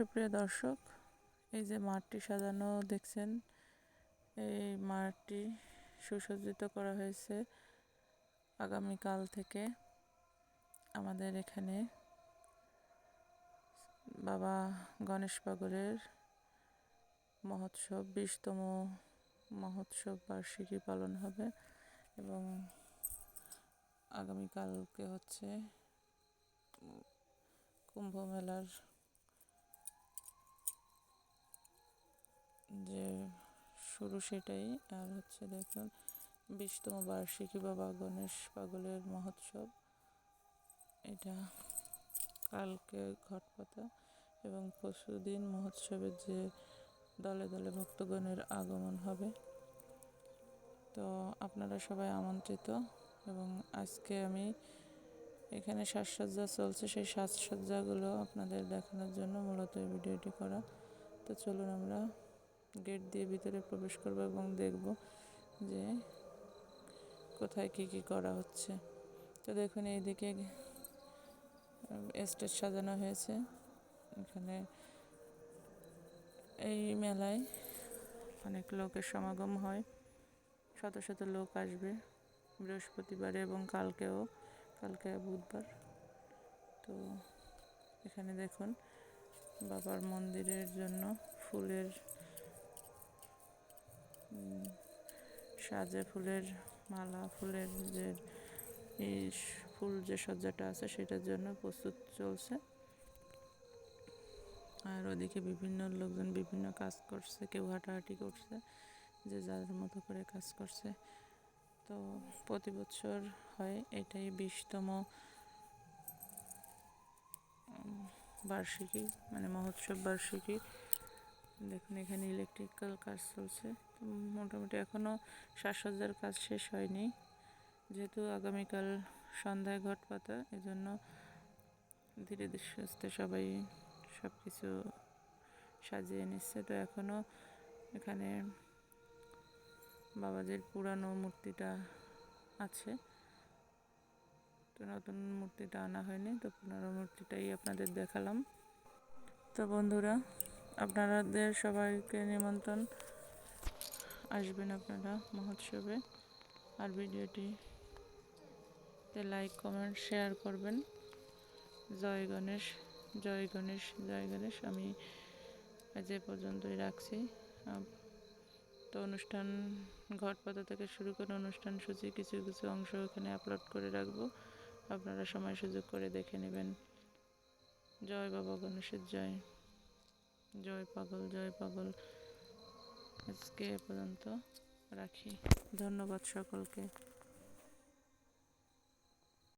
সুপ্রিয় দর্শক, এই যে মাঠটি সাজানো দেখছেন, এই মাঠটি সুসজ্জিত করা হয়েছে আগামীকাল থেকে। আমাদের এখানে বাবা গণেশ পাগলের মহোৎসব, বিশতম মহোৎসব বার্ষিকী পালন হবে এবং আগামীকালকে হচ্ছে কুম্ভ মেলার যে শুরু সেটাই। আর হচ্ছে দেখুন, বিশতম বার্ষিকী বাবা গণেশ পাগলের মহোৎসব। এটা কালকে ঘটপাতা এবং পরশু দিন মহোৎসবের যে দলে দলে ভক্তগণের আগমন হবে। তো আপনারা সবাই আমন্ত্রিত এবং আজকে আমি এখানে সাজসজ্জা চলছে, সেই সাজসজ্জাগুলো আপনাদের দেখানোর জন্য মূলত এই ভিডিওটি করা। তো চলুন আমরা গেট দিয়ে ভিতরে প্রবেশ করব এবং দেখব যে কোথায় কি কি করা হচ্ছে। তো দেখুন, এইদিকে স্টেজ সাজানো হয়েছে। এখানে এই মেলায় অনেক লোকের সমাগম হয়। শত শত লোক আসবে বৃহস্পতিবার এবং কালকেও, কালকে বুধবার। তো এখানে দেখুন, বাবার মন্দিরের জন্য ফুলের সাজে ফুলের মালা, ফুলের যে ফুল যে সজ্জাটা আছে সেটার জন্য প্রস্তুত চলছে। আর ওদিকে বিভিন্ন লোকজন বিভিন্ন কাজ করছে, কেউ হাঁটাহাঁটি করছে, যে যার মতো করে কাজ করছে। তো প্রতি বছর হয় এটাই বিশতম বার্ষিকী মানে মহোৎসব বার্ষিকী। দেখুন, এখানে ইলেকট্রিক্যাল কাজ চলছে। মোটামুটি এখনও সাজসজ্জার কাজ শেষ হয়নি। যেহেতু আগামীকাল সন্ধ্যায় ঘট পাতা, এজন্য ধীরে ধীরে সুস্থে সবাই সব কিছু সাজিয়ে নিচ্ছে। তো এখনও এখানে বাবাজির পুরানো মূর্তিটা আছে। তো নতুন মূর্তিটা আনা হয়নি, তো পুরানো মূর্তিটাই আপনাদের দেখালাম। তো বন্ধুরা, আপনাদের সবাইকে নিমন্ত্রণ। আসবেন আপনারা মহোৎসবে আর ভিডিওটিতে লাইক কমেন্ট শেয়ার করবেন। জয় গণেশ জয় গণেশ জয় গণেশ। আমি যে পর্যন্তই রাখছি। তো অনুষ্ঠান, ঘটপাতা থেকে শুরু করে অনুষ্ঠান সূচি কিছু কিছু অংশ এখানে আপলোড করে রাখব। আপনারা সময় সুযোগ করে দেখে নেবেন। জয় বাবা গণেশের জয়। জয় পাগল জয় পাগল। আজকে পর্যন্ত রাখি। ধন্যবাদ সকলকে।